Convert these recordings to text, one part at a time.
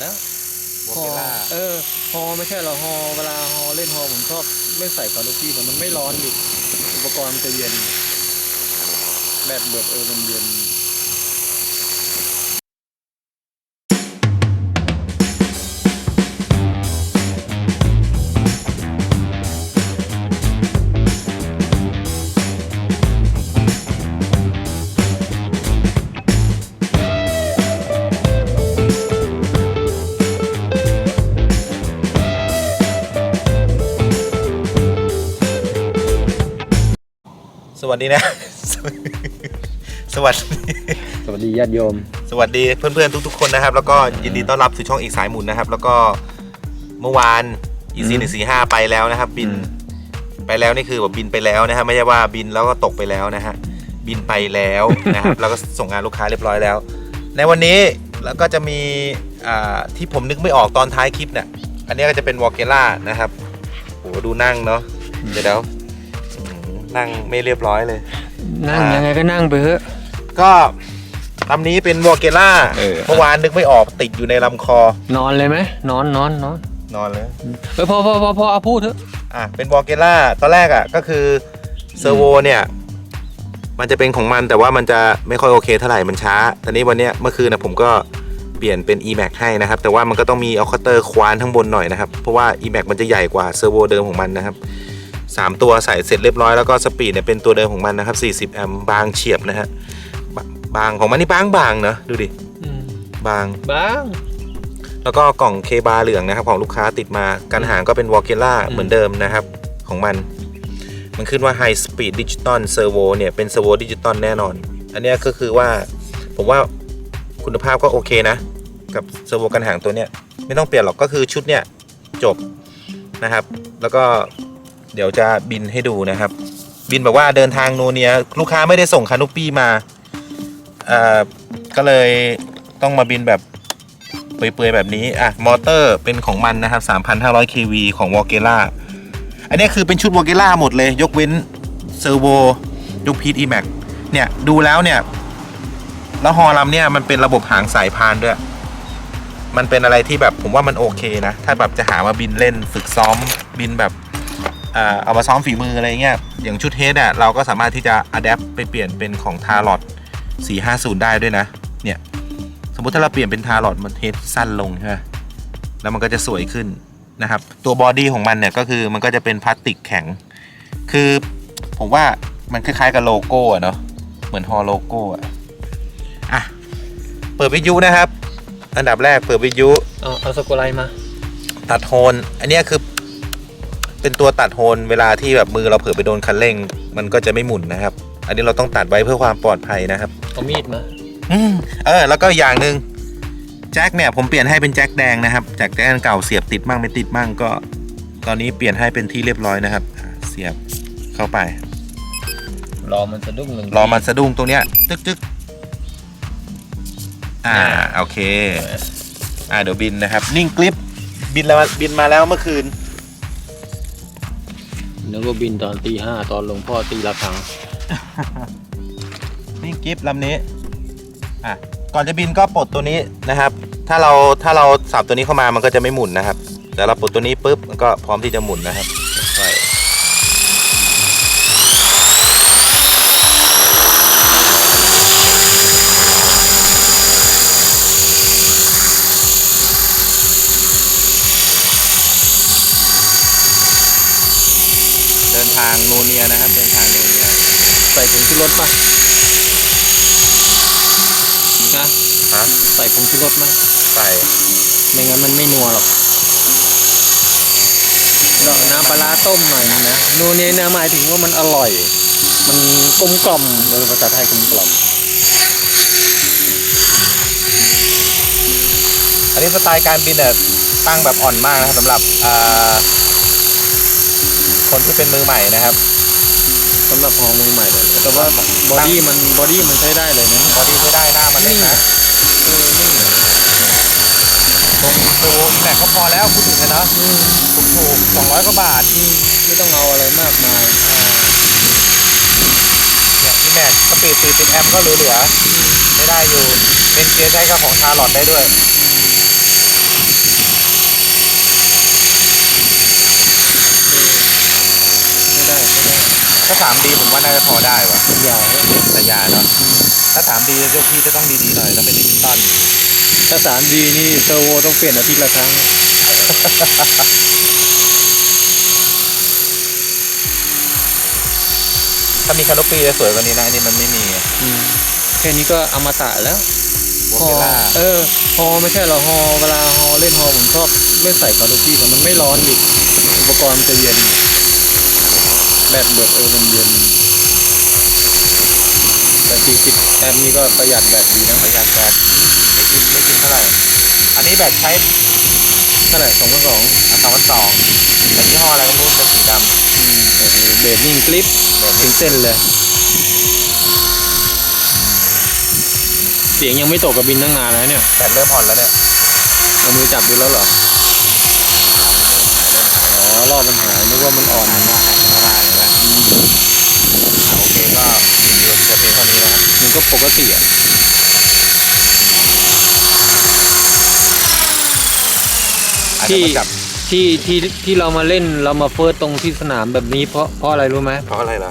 แล้ววอฮอเกล่าเออฮอไม่ใช่หรอกฮอเวลาฮอเล่นฮอผมชอบไม่ใส่คาร์บี้แต่มันไม่ร้อนดิอุปกรณ์มันจะเย็น แบตเบิดเออมันเย็น วัสดีนะ สวัสดีสวัสดีญาติโยม สวัสดีเพื่อนๆทุก ๆ คนนะครับ แล้วก็ยินดีต้อนรับสู่ช่องอีกสายหมุนนะครับ แล้วก็เมื่อวานอีซีหนึ่งสี่ห้าไปแล้วนะครับ บินอืมไปแล้วนี่คือแบบบินไปแล้วนะครับไม่ใช่ว่าบินแล้วก็ตกไปแล้วนะฮะบินไปแล้วนะครับ แล้วก็ส่งงานลูกค้าเรียบร้อยแล้ว ในวันนี้แล้วก็จะมีอ่าที่ผมนึกไม่ออกตอนท้ายคลิปเนี่ยอันนี้ก็จะเป็นวอลเกล่านะครับโหดูนั่งเนาะเดี๋ยวเดี๋ยวอืม นั่งไม่เรียบร้อยเลย นั่งอ่ายัยังไงก็นั่งไปเถอะก็ลำนี้เป็นวอลเกล่าเออ เมื่อวานนึกไม่ออกติดอยู่ในลำคอ นอนเลยไหมนอนนอนนอนนอนเลย เออพอพอพอพอเอาพูดเถอะ อะ เป็นวอลเกล่าตอนแรกอะ ก็คือเซอร์โวเนี่ย มันจะเป็นของมันแต่ว่ามันจะไม่ค่อยโอเคเท่าไหร่มันช้าตอนนี้วันเนี้ยเมื่อคืนนะผมก็เปลี่ยนเป็น e-max ให้นะครับ แต่ว่ามันก็ต้องมีเอาคัตเตอร์ควานข้างบนหน่อยนะครับ เพราะว่า e-max มันจะใหญ่กว่าเซอร์โวเดิมของมันนะครับ สามตัวใส่เสร็จเรียบร้อยแล้วก็สปีดเนี่ยเป็นตัวเดิมของมันนะครับ40 แอมป์บางเฉียบนะฮะบบางของมันนี่บางบางๆเนอะดูดิบางบ้างแล้วก็กล่องเคบาเหลืองนะครับ ของลูกค้าติดมากันหางก็เป็นวอลเกล่าอืมเหมือนเดิมนะครับ ของมัน มันขึ้นว่า High Speed Digital Servo เนี่ยเป็น Servo Digital แน่นอน อันเนี้ยก็คือว่าผมว่าคุณภาพก็โอเคนะ กับเซอร์โวกันหางตัวเนี้ยไม่ต้องเปลี่ยนหรอกก็คือชุดเนี้ยจบนะครับ แล้วก็ เดี๋ยวจะบินให้ดูนะครับ บินแบบว่าเดินทางโนเนียลูกค้าไม่ได้ส่งคานุปี้มาอ่าก็เลยต้องมาบินแบบเปื่อยๆแบบนี้ อะ มอเตอร์เป็นของมันนะครับ 3,500 kV ของ w a l k e l a อันนี้คือเป็นชุด w a l k e l a หมดเลย ยกเว้นเซอร์โวยกพีท e-max เนี่ย ดูแล้วเนี่ย แล้วฮอลำเนี่ย มันเป็นระบบหางสายพานด้วย มันเป็นอะไรที่แบบผมว่ามันโอเคนะ ถ้าแบบจะหามาบินเล่นฝึกซ้อมบินแบบ เอามาซ้อมฝีมืออะไรเงี้ยอย่างชุดเฮดอะเราก็สามารถที่จะอัดแอปไปเปลี่ยนเป็นของทารอด450 ได้ด้วยนะ เนี่ย สมมติถ้าเราเปลี่ยนเป็นทารอดมันเฮดสั้นลงใช่ไหมแล้วมันก็จะสวยขึ้นนะครับ ตัวบอดี้ของมันเนี่ยก็คือมันก็จะเป็นพลาสติกแข็ง คือผมว่ามันคล้ายๆกับโลโก้อะเนาะเหมือนฮอโลโก้อะอะ เปิดวิทยุนะครับ อันดับแรกเปิดวิทยุเอาเอาสกุไลมา ตัดโฮนอันเนี้ยคือ เป็นตัวตัดโฮนเวลาที่แบบมือเราเผลอไปโดนคันเร่ง มันก็จะไม่หมุนนะครับ อันนี้เราต้องตัดไว้เพื่อความปลอดภัยนะครับเอามีดมาอืมเออ แล้วก็อย่างหนึ่งแจ็คเนี่ยผมเปลี่ยนให้เป็นแจ็คแดงนะครับจากแจ็คอันเก่าเสียบติดมั่งไม่ติดมั่งก็ ตอนนี้เปลี่ยนให้เป็นที่เรียบร้อยนะครับอะเสียบเข้าไป รอมันสะดุ้งหนึ่งรอมันสะดุ้งตรงเนี้ยตึกตึกอ่าโอเค อ่าเดี๋ยวบินนะครับ นิ่งกลิปบินแล้วบินมาแล้วเมื่อคืน นึกว่าบินตอนตีห้าตอนหลวงพ่อตีละครังนี่กิฟต์ลำนี้ อะ ก่อนจะบินก็ปลดตัวนี้นะครับ ถ้าเราถ้าเราสับตัวนี้เข้ามามันก็จะไม่หมุนนะครับ แต่เราปลดตัวนี้ปุ๊บมันก็พร้อมที่จะหมุนนะครับ ทางโนเนียนะครับเดินทางโนเนียใส่ผงชูรสป่ะนะฮะใส่ผงชูรสไหมใส่ไม่งั้นมันไม่นัวหรอกดอกน้ำปลาร้าต้มหน่อยนึงนะนัวเนี่ยนะหมายถึงว่ามันอร่อย มันกลมกล่อมเออภาษาไทยกลมกล่อมอันนี้สไตล์การบินเนี่ยตั้งแบบอ่อนมากนะครับสำหรับอ่า คนที่เป็นมือใหม่นะครับสำหรับฮอมือใหม่เลยแต่ว่าบอดี้มันบอดี้มันใช้ได้เลยนะพอดีไม่ได้หน้ามันเล็กนะเออนี่ตรงตัวแม็กก็พอแล้วพูดถึงนะเนาะอืมถูกถูกสองร้อยกว่าบาทอืมไม่ต้องเอาอะไรมากมายอ่าเนี่ยที่แม็กสปีดสี่สิบแอมป์ก็เหลือๆไม่ได้อยู่เป็นเกียร์ใช้กับของชาร์ลอตได้ด้วย สามดีผมว่าน่าจะพอได้ว่ะใหญ่แต่อยาเนาะถ้าสามดียกพี่จะต้องดีๆหน่อยต้องเป็นดิจิตอลถ้าสามดีนี่เทอร์โวต้องเปลี่ยนอาทิตย์ละครั้งถ้ามีคาร์ปีจะสวยกว่านี้นะอันนี้มันไม่มีไงอืมแค่นี้ก็อมตะแล้วโวฮอเกล่าเออฮอไม่ใช่เหรอฮอเวลาฮอเล่นฮอผมชอบเล่นใส่คาร์บี้แต่มันไม่ร้อนดิอุปกรณ์มันจะเย็น แบตเบิดเออมันเย็นแต่40แอมป์นี่ก็ประหยัดแบตดีนะประหยัดแบตไม่กินไม่กินเท่าไหร่ อันนี้แบตใช้เท่าไหร่สองพันสองสองพันสองแต่ยี่ห้ออะไรก็ไม่รู้เป็นสีดำโอ้โหเบสนิ่งกลิปแบบถึนี้งเส้นเลย เสียงยังไม่ตกกับบินตั้งนานแล้วเนี่ยแบตเริ่มอ่อนแล้วเนี่ยเอามือจับดูแล้วเหรอ อ๋อรอบมันหายนึกว่ามันอ่อนหายมาห โอเคก็รีวิวจะเพียงเท่านี้นะครับมันก็ปกติอะอาจที่จะมาจับที่ที่ที่เรามาเล่นเรามาเฟิร์สตรงที่สนามแบบนี้เพราะเพราะอะไรรู้ไหมเพราะอะไรล่ะ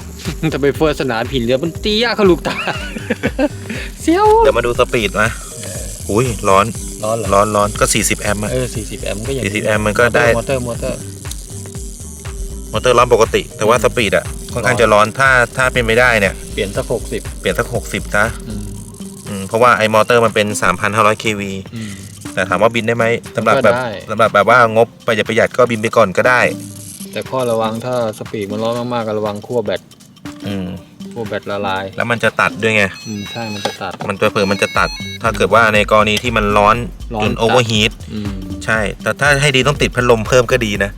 จะไปเฟิร์สสนามผินเรือมันตียากเขาลูกตาเสียวเดี๋ยวมาดูสปีดนะอุ้ยร้อนร้อนเหรอร้อนร้อนก็ 40 แอมป์อะเออ40 แอมป์ก็อย่าง40แอมป์มันก็ได้มอเตอร์มอเตอร์มอเตอร์ร้อนปกติ แต่ว่าสปีดอะ ค่อนข้างจะร้อนถ้าถ้าเป็นไม่ได้เนี่ย เปลี่ยนสักหกสิบเปลี่ยนสัก60นะอืมเพราะว่าไอ้มอเตอร์มันเป็น 3,500 kV แต่ถามว่าบินได้ไหมสำหรับแบบก็ได้สำหรับแบบว่างบประหยัดประหยัดก็บินไปก่อนก็ได้ แต่ข้อระวังถ้าสปีดมันร้อนมากๆก็ระวังขั้วแบตอืมขั้วแบตละลาย แล้วมันจะตัดด้วยไงอืมใช่มันจะตัด มันตัวเผื่อมันจะตัด ถ้าเกิดว่าในกรณีที่มันร้อนร้อนจนจัดโอเวอร์ฮีทอืมใช่ แต่ถ้าให้ดีต้องติดพัดลมเพิ่มก็ดีนะ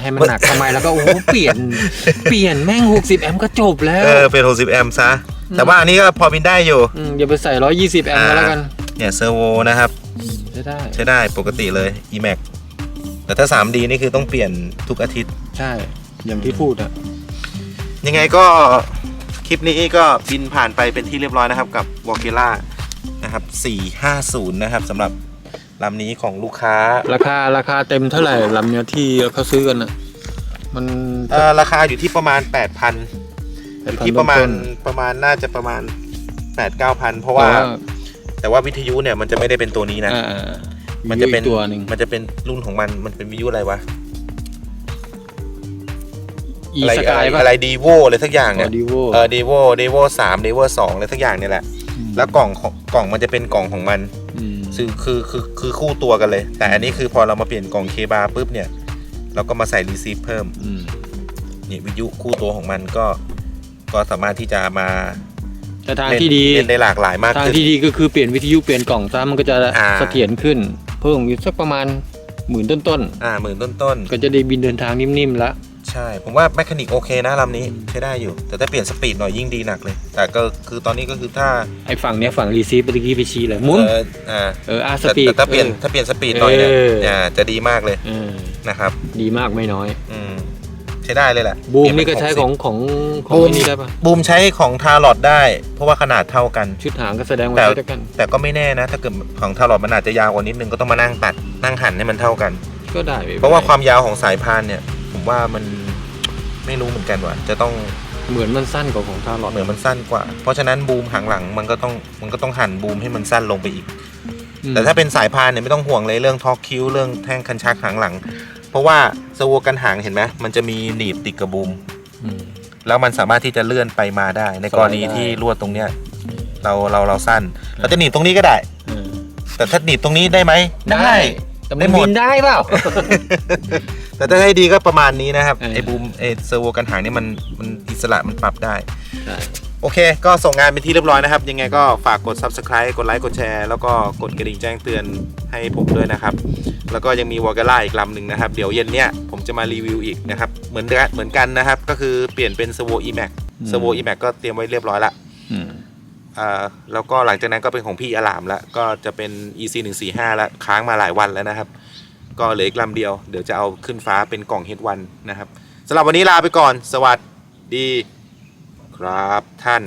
ให้มันหนักทำไมแล้วก็โอ้โหเปลี่ยนเปลี่ยนแม่งหกสิบแอมป์ก็จบแล้ว เออเป็น 60 แอมป์ซะ แต่ว่าอันนี้ก็พอบินได้อยู่มอย่าไปใส่ร้อยยี่สิบแอมป์ก็แล้วกัน เนี่ยเซอร์โวนะครับ ใช้ได้ ใช้ได้ปกติเลย eMac แต่ถ้า 3D นี่คือต้องเปลี่ยนทุกอาทิตย์ ใช่ อย่างที่พูดอะยังไงก็คลิปนี้ก็บินผ่านไปเป็นที่เรียบร้อยนะครับกับ w a l k i l a นะครับ450 นะครับสำหรับ ลำนี้ของลูกค้า ราคาราคาเต็มเท่าไหร่ลำเนี้ยที่เขาซื้อกันอะมันเอ่อราคาอยู่ที่ประมาณ 8,000อยู่ที่ประมาณประมาณน่าจะประมาณ 8 9 0 0 0 เพราะว่า แต่ว่าวิทยุเนี่ยมันจะไม่ได้เป็นตัวนี้นะอ่าอ่ามันจะเป็นอีกตัวหนึ่งมันจะเป็นรุ่นของมัน มันเป็นวิทยุอะไรวะอีอะไรสกายอะไรป่ะอะไรดีโวอะไรสักอย่างเนี่ยดีโวเออดีโวดีโวสามดีโวสองอะไรสักอย่างเนี่ยแหละ แล้วกล่องของกล่องมันจะเป็นกล่องของมัน คือคือคือคือคู่ตัวกันเลย แต่อันนี้คือพอเรามาเปลี่ยนกล่องเคบาปุ๊บเนี่ย เราก็มาใส่รีซีฟเพิ่มนี่วิทยุคู่ตัวของมันก็ก็สามารถที่จะมาแต่ทางเล่นที่ดีเล่นได้หลากหลายมากทางขึ้น ที่ดีก็คือเปลี่ยนวิทยุเปลี่ยนกล่องซะมันก็จะอ่า เสถียรขึ้น เพิ่มอยู่สักประมาณหมื่นต้นอ่าหมื่นต้นๆก็จะได้บินเดินทางนิ่มๆแล้วๆ ใช่ ผมว่าแมคานิกโอเคนะลำนี้ใช้ได้อยู่ แต่ถ้าเปลี่ยนสปีดหน่อยยิ่งดีหนักเลย แต่ก็คือตอนนี้ก็คือถ้าไอ้ฝั่งเนี้ยฝั่งรีซีฟเมื่อกี้ไปชี้เลยหมุนเอออ่าเอออาสแต่ปีด แต่ถ้าเปลี่ยนถ้าเปลี่ยนสปีดหน่อยเนี่ยเอออ่าจะดีมากเลยเออนะครับ ดีมากไม่น้อย อืมใช้ได้เลยแหละบูมเปลี่ยนี่ก็เป็ใช้60ของของของบูมไอ้นี่ได้ปะบูมใช้ของทาร์ลอดได้ เพราะว่าขนาดเท่ากัน ชุดหางก็แสดงว่าแต่ ใช้ด้วยกัน แต่ก็ไม่แน่นะ ถ้าเกิดของทาร์ลอดมันอาจจะยาวกว่านิดนึงก็ต้องมานั่งตัดนั่งหั่นให้มันเท่ากัน ก็ได้ไม่เพราะว่าความยาวของสายพานเนี่ย ผมว่ามันไม่รู้เหมือนกันว่าจะต้องเหมือนมันสั้นกว่าของทาร์ลอดเหมือนมันสั้นกว่า เพราะฉะนั้นบูมหางหลังมันก็ต้องมันก็ต้องหั่นบูมให้มันสั้นลงไปอีก แต่ถ้าเป็นสายพานเนี่ยไม่ต้องห่วงเลยเรื่องทอร์กคิวเรื่องแท่งคันชักหางหลัง เพราะว่าสโวกันหางเห็นไหมมันจะมีหนีบติดกับบูมอืมแล้วมันสามารถที่จะเลื่อนไปมาได้ ในกรณีสไลด์ได้ที่ลวดตรงเนี้ยเราเราเราสั้น เราจะหนีบตรงนี้ก็ได้เออแต่ถ้าหนีบตรงนี้ได้ไหมแต่ได้มันหมดบินได้เปล่า แต่ถ้าให้ดีก็ประมาณนี้นะครับเออไอ้บูมไอ้เซอร์โวกันหางเนี่ยมันมันอิสระมันปรับได้ใช่โอเค ก็ส่งงานเป็นที่เรียบร้อยนะครับ ยังไงก็ฝากกด subscribe กดไลค์กดแชร์แล้วก็กดกระดิ่งแจ้งเตือนให้ผมด้วยนะครับ แล้วก็ยังมีวอลกาล่าอีกลำหนึ่งนะครับ เดี๋ยวเย็นเนี้ยผมจะมารีวิวอีกนะครับ เหมือนกันเหมือนกันนะครับ ก็คือเปลี่ยนเป็น Servo Emac Servo Emac ก็เตรียมไว้เรียบร้อยละอืมอ่าแล้วก็หลังจากนั้นก็เป็นของพี่อลามละก็จะเป็น EC 1 4 5ละค้างมาหลายวันแล้วนะครับ ก็เหลืออีกลำเดียวเดี๋ยวจะเอาขึ้นฟ้าเป็นกล่องเฮดวันะครับสำหรับวันนี้ลาไปก่อน สวัสดีครับท่าน